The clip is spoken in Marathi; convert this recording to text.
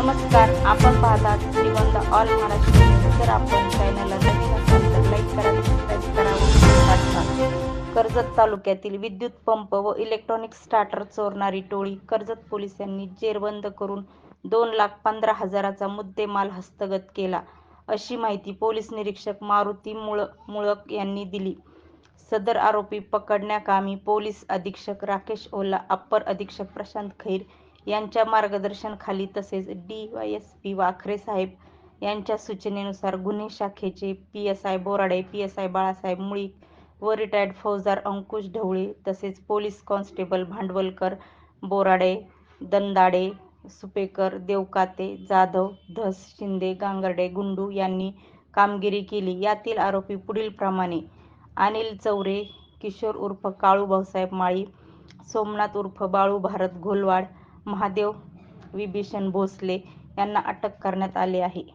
नमस्कार आपण पाहतात श्रीगोंदा ऑल महाराष्ट्र जर आपण चॅनलला नवीन असाल तर लाईक करा सबस्क्राईब करा व पाठवा कर्जत तालुक्यातील विद्युत पंप व इलेक्ट्रॉनिक स्टार्टर चोरणारी टोळी कर्जत पोलिसांनी जेरबंद करून दोन लाख पंधरा हजाराचा मुद्देमाल हस्तगत केला. अशी माहिती पोलीस निरीक्षक मारुती मुळ मुळक यांनी दिली. सदर आरोपी पकडण्याकामी पोलीस अधीक्षक राकेश ओला अप्पर अधीक्षक प्रशांत खैर यांच्या मार्गदर्शनाखाली तसेच D Y S P Wakhare साहेब यांच्या सूचनेनुसार गुन्हे शाखेचे P S I Borade P S I Balasaheb Mulik व रिटायर्ड फौजदार अंकुश ढवळे तसेच पोलीस कॉन्स्टेबल भांडवलकर बोराडे दंदाडे सुपेकर देवकाते जाधव धस शिंदे गांगर्डे गुंडू यांनी कामगिरी केली. यातील आरोपी पुढीलप्रमाणे अनिल चौरे किशोर उर्फ काळू भाऊसाहेब माळी सोमनाथ उर्फ बाळू भारत घोलवाड महादेव विभीषण भोसले यांना अटक करण्यात आली आहे.